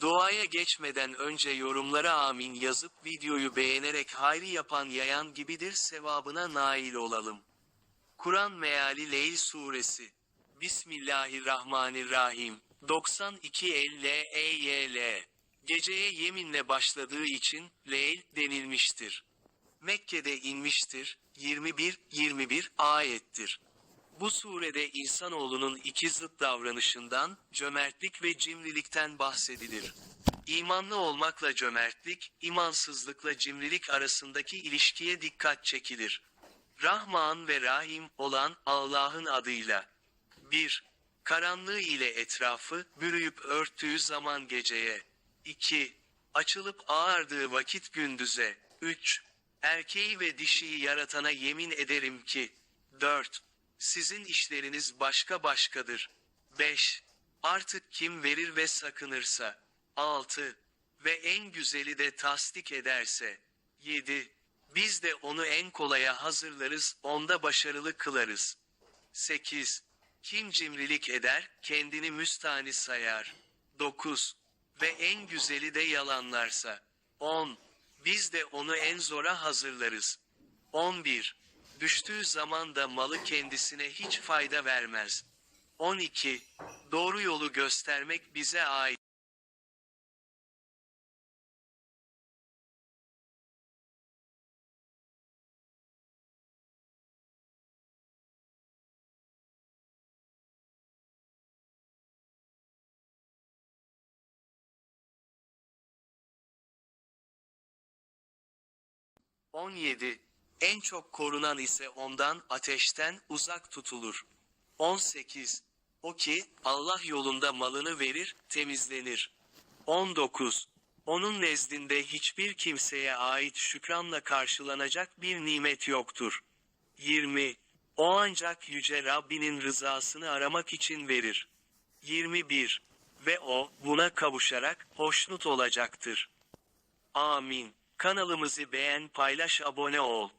Duaya geçmeden önce yorumlara amin yazıp videoyu beğenerek hayri yapan yayan gibidir sevabına nail olalım. Kur'an meali Leyl suresi. Bismillahirrahmanirrahim. 92 L E Y L. Geceye yeminle başladığı için Leyl denilmiştir. Mekke'de inmiştir. 21-21 ayettir. Bu surede insanoğlunun iki zıt davranışından, cömertlik ve cimrilikten bahsedilir. İmanlı olmakla cömertlik, imansızlıkla cimrilik arasındaki ilişkiye dikkat çekilir. Rahman ve Rahim olan Allah'ın adıyla. 1. Karanlığı ile etrafı bürüyüp örttüğü zaman geceye. 2. Açılıp ağardığı vakit gündüze. 3. Erkeği ve dişiyi yaratana yemin ederim ki. 4. Sizin işleriniz başka başkadır. 5. Artık kim verir ve sakınırsa. 6. Ve en güzeli de tasdik ederse. 7. Biz de onu en kolaya hazırlarız, onda başarılı kılarız. 8. Kim cimrilik eder, kendini müstahni sayar. 9. Ve en güzeli de yalanlarsa. 10. Biz de onu en zora hazırlarız. 11. Düştüğü zaman da malı kendisine hiç fayda vermez. 12. Doğru yolu göstermek bize ait. On 17. En çok korunan ise ondan ateşten uzak tutulur. 18. O ki Allah yolunda malını verir, temizlenir. 19. Onun nezdinde hiçbir kimseye ait şükranla karşılanacak bir nimet yoktur. 20. O ancak yüce Rabbinin rızasını aramak için verir. 21. Ve o, buna kavuşarak, hoşnut olacaktır. Amin. Kanalımızı beğen paylaş abone ol.